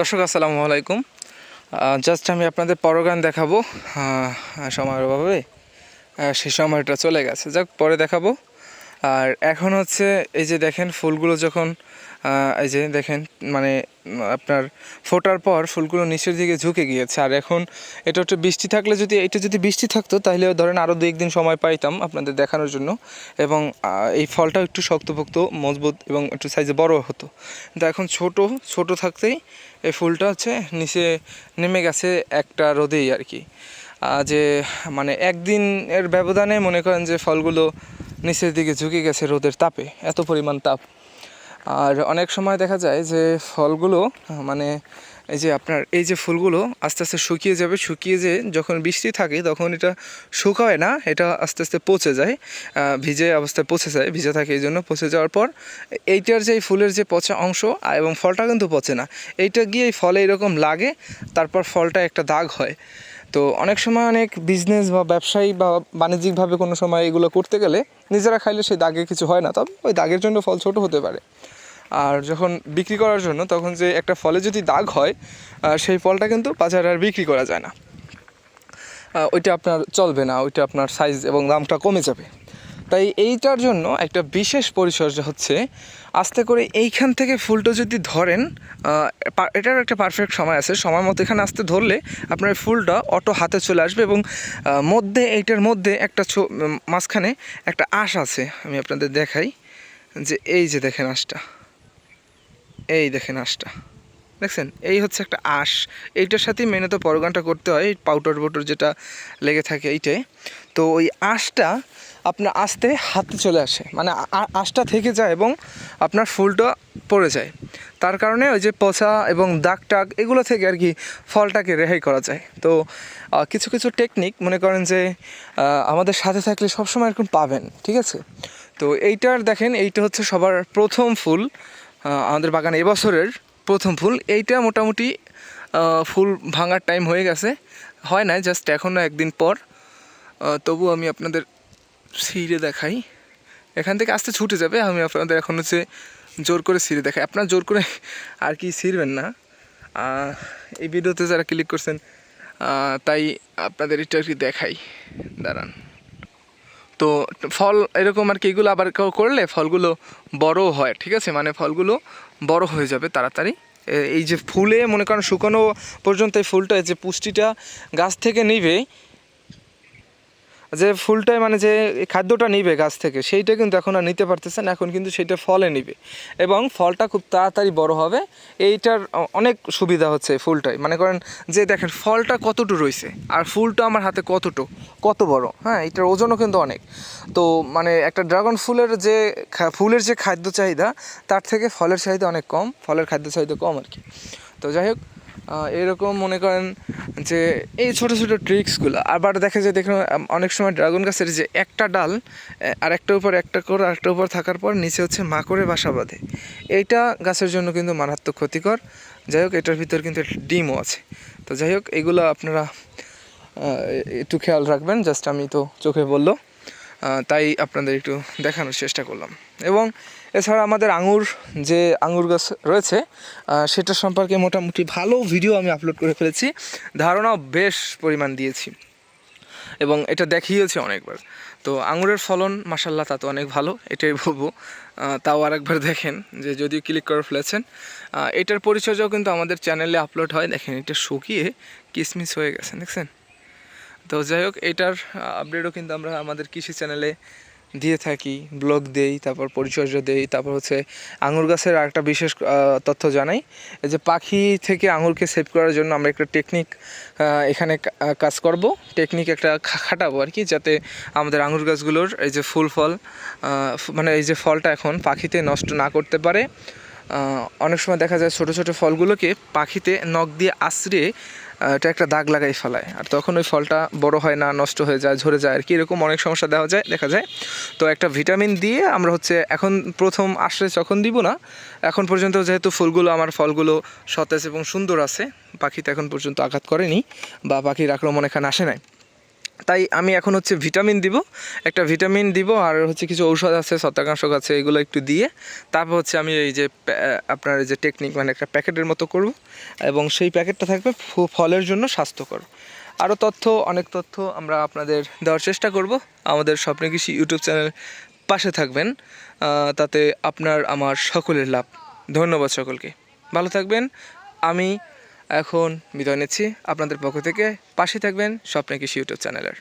দর্শক, আসসালামু আলাইকুম। জাস্ট আমি আপনাদের পরগান দেখাবো। সময়ের অভাবে সেই সময়টা চলে গেছে। যাক, পরে দেখাবো। আর এখন হচ্ছে এই যে দেখেন ফুলগুলো যখন এই যে দেখেন মানে আপনার ফোটার পর ফুলগুলো নিচের দিকে ঝুঁকে গিয়েছে। আর এখন এটা একটু বৃষ্টি থাকলে যদি, এটা যদি বৃষ্টি থাকতো, তাহলে ধরেন আরও দু একদিন সময় পাইতাম আপনাদের দেখানোর জন্য। এবং এই ফলটাও একটু শক্তপোক্ত, মজবুত এবং একটু সাইজে বড় হতো। কিন্তু এখন ছোট ছোট থাকতেই এই ফুলটা হচ্ছে নিচে নেমে গেছে একটা রোদেই আর কি। যে মানে একদিনের ব্যবধানে মনে করেন যে ফলগুলো নিচের দিকে ঝুঁকে গেছে রোদের তাপে, এত পরিমাণ তাপ। আর অনেক সময় দেখা যায় যে ফলগুলো মানে এই যে আপনার, এই যে ফুলগুলো আস্তে আস্তে শুকিয়ে যাবে, শুকিয়ে যে যখন বৃষ্টি থাকে তখন এটা শুকায় না, এটা আস্তে আস্তে পচে যায় ভিজে অবস্থায় পচে যায়, ভিজে থাকে এই জন্য পচে যাওয়ার পর এইটার যে ফুলের যে পচা অংশ এবং ফলটা কিন্তু পচে না। এইটা গিয়ে এই ফলে এরকম লাগে, তারপর ফলটা একটা দাগ হয়। তো অনেক সময় অনেক বিজনেস বা ব্যবসায়ী বা বাণিজ্যিকভাবে কোনো সময় এগুলো করতে গেলে নিজেরা খাইলে সেই দাগে কিছু হয় না, তবে ওই দাগের জন্য ফল ছোট হতে পারে। আর যখন বিক্রি করার জন্য তখন যে একটা ফলে যদি দাগ হয় সেই ফলটা কিন্তু বাজারে আর বিক্রি করা যায় না। ওইটা আপনার চলবে না, ওইটা আপনার সাইজ এবং দামটা কমে যাবে। তাই এইটার জন্য একটা বিশেষ পরিচর্যা হচ্ছে, আস্তে করে এইখান থেকে ফুলটা যদি ধরেন এটার একটা পারফেক্ট সময় আছে। সময় মতো এখানে আসতে ধরলে আপনার ফুলটা অটো হাতে চলে আসবে এবং মধ্যে, এইটার মধ্যে একটা মাঝখানে একটা আঁশ আছে। আমি আপনাদের দেখাই যে এই যে দেখেন আশটা। এই দেখেন আঁশটা। দেখছেন? এই হচ্ছে একটা আঁশ। এইটার সাথেই মেনে তো পরগানটা করতে হয় পাউডার বোটর যেটা লেগে থাকে এইটাই তো ওই আঁশটা আপনার আস্তে হাতে চলে আসে। মানে আঁশটা থেকে যায় এবং আপনার ফুলটা পড়ে যায়। তার কারণে ওই যে পচা এবং দাগ টাগ এগুলো থেকে আর কি ফলটাকে রেহাই করা যায়। তো কিছু কিছু টেকনিক মনে করেন যে আমাদের সাথে থাকলে সবসময় এরকম পাবেন, ঠিক আছে? তো এইটার দেখেন, এইটা হচ্ছে সবার প্রথম ফুল আমাদের বাগানে এবছরের প্রথম ফুল। এইটা মোটামুটি ফুল ভাঙার টাইম হয়ে গেছে। হয় না জাস্ট এখনও একদিন পর। তবু আমি আপনাদের সিঁড়ে দেখাই। এখান থেকে আস্তে ছুটে যাবে, আমি আপনাদের এখন হচ্ছে জোর করে সিঁড়ে দেখাই। আপনার জোর করে আর কি ছিঁড়বেন না। এই ভিডিওতে যারা ক্লিক করছেন তাই আপনাদের এটা আর কি দেখাই। দাঁড়ান। তো ফল এরকম আর কি, এগুলো আবার কেউ করলে ফলগুলো বড় হয়, ঠিক আছে? মানে ফলগুলো বড় হয়ে যাবে তাড়াতাড়ি। এই যে ফুলে, মনে করেন শুকানো পর্যন্ত এই ফুলটা যে পুষ্টিটা গাছ থেকে নিবে যে ফুলটায় মানে যে খাদ্যটা নিবে গাছ থেকে, সেইটা কিন্তু এখন আর নিতে পারতেছে না, এখন কিন্তু সেটা ফলে নিবে। এবং ফলটা খুব তাড়াতাড়ি বড় হবে, এইটার অনেক সুবিধা হচ্ছে ফুলটায় মানে করেন যে দেখেন ফলটা কতটু রয়েছে, আর ফুলটা আমার হাতে কতটু কত বড় হ্যাঁ এটার ওজনও কিন্তু অনেক। তো মানে একটা ড্রাগন ফুলের যে ফুলের যে খাদ্য চাহিদা, তার থেকে ফলের চাহিদা অনেক কম, ফলের খাদ্য চাহিদা কম আর কি। তো যাই হোক এরকম মনে করেন যে এই ছোট ছোট ট্রিক্সগুলো। আবার দেখা যায় দেখুন অনেক সময় ড্রাগন গাছের যে একটা ডাল আর একটার উপর একটা করে আরেকটার উপর থাকার পর নিচে হচ্ছে মাকড়ে বাসা বাঁধে। এইটা গাছের জন্য কিন্তু মারাত্মক ক্ষতিকর। যাই হোক, এটার ভিতর কিন্তু ডিমও আছে। তো যাই হোক, এগুলো আপনারা একটু খেয়াল রাখবেন, জাস্ট আমি তো চোখে বলল। তাই আপনাদের একটু দেখানোর চেষ্টা করলাম। এবং এছাড়া আমাদের আঙুর, যে আঙুর গাছ রয়েছে সেটা সম্পর্কে মোটামুটি ভালো ভিডিও আমি আপলোড করে ফেলেছি। ধারণাও বেশ পরিমাণ দিয়েছি। এবং এটা দেখিয়েছি অনেকবার। তো আঙুরের ফলন মাসাল্লাহ তা তো অনেক ভালো, এটাই বলব। তাও আরেকবার দেখেন, যে যদিও ক্লিক করে ফেলেছেন এটার পরিচর্যাও কিন্তু আমাদের চ্যানেলে আপলোড হয়। দেখেন, এটা শুকিয়ে কিসমিস হয়ে গেছে, দেখছেন? তো যাই হোক, এটার আপডেটও কিন্তু আমরা আমাদের কৃষি চ্যানেলে দিয়ে থাকি ব্লগ দেই, তারপর পরিচর্যা দেই, তারপর হচ্ছে আঙুর গাছের আরেকটা বিশেষ তথ্য জানাই। এই যে পাখি থেকে আঙুরকে সেভ করার জন্য আমরা একটা টেকনিক এখানে কাজ করব। টেকনিক একটা খাটাবো আর কি, যাতে আমাদের আঙুর গাছগুলোর এই যে ফুল ফল মানে এই যে ফলটা এখন পাখিতে নষ্ট না করতে পারে। অনেক সময় দেখা যায় ছোট ছোট ফলগুলোকে পাখিতে নখ দিয়ে আশ্রে এটা একটা দাগ লাগাই ফেলায়। আর তখন ওই ফলটা বড় হয় না, নষ্ট হয়ে যায়, ঝরে যায়, আর কি এরকম অনেক সমস্যা দেওয়া যায়, দেখা যায়। তো একটা ভিটামিন দিয়ে আমরা হচ্ছে এখন প্রথম আসলে যখন দিব না, এখন পর্যন্ত যেহেতু ফুলগুলো, আমার ফলগুলো সতেজ এবং সুন্দর আছে পাখিতে এখন পর্যন্ত আঘাত করেনি, বা পাখির আক্রমণ এখানে আসে নাই। তাই আমি এখন হচ্ছে ভিটামিন দিব, একটা ভিটামিন দিব আর হচ্ছে কিছু ঔষধ আছে, ছত্রাকনাশক আছে, এগুলো একটু দিয়ে তারপর হচ্ছে আমি এই যে আপনার এই যে টেকনিক মানে একটা প্যাকেটের মতো করব এবং সেই প্যাকেটটা থাকবে ফলের জন্য স্বাস্থ্যকর। আরও তথ্য, অনেক তথ্য আমরা আপনাদের দেওয়ার চেষ্টা করব। আমাদের স্বপ্ন কৃষি ইউটিউব চ্যানেল পাশে থাকবেন তাতে আপনার, আমার সকলের লাভ। ধন্যবাদ সকলকে। ভালো থাকবেন। আমি এখন বিদায় নিচ্ছি। আপনাদের পক্ষ থেকে পাশে থাকবেন স্বপ্ন কৃষি ইউটিউব চ্যানেলের।